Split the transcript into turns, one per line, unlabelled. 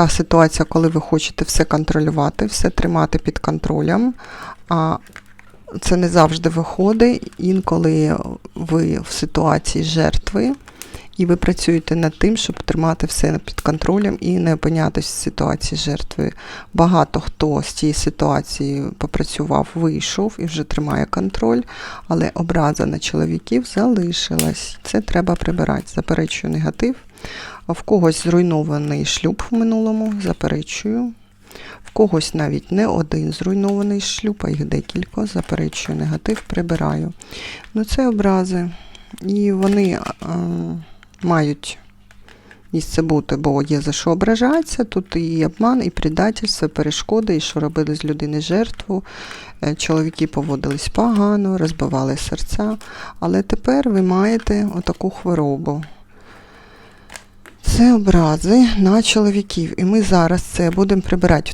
та ситуація, коли ви хочете все контролювати, все тримати під контролем. А це не завжди виходить. Інколи ви в ситуації жертви, і ви працюєте над тим, щоб тримати все під контролем і не опинятися в ситуації жертви. Багато хто з цієї ситуації попрацював, вийшов і вже тримає контроль, але образа на чоловіків залишилась. Це треба прибирати. Заперечую негатив. В когось зруйнований шлюб в минулому, заперечую. В когось навіть не один зруйнований шлюб, а їх декілька, заперечую негатив, прибираю. Ну, це образи. І вони а, мають місце бути, бо є за що ображатися. Тут і обман, і предательство, і перешкоди, і що робили з людини жертву. Е, Чоловіки поводились погано, розбивали серця. Але тепер ви маєте отаку хворобу. Це образи на чоловіків. І ми зараз це будемо прибирати.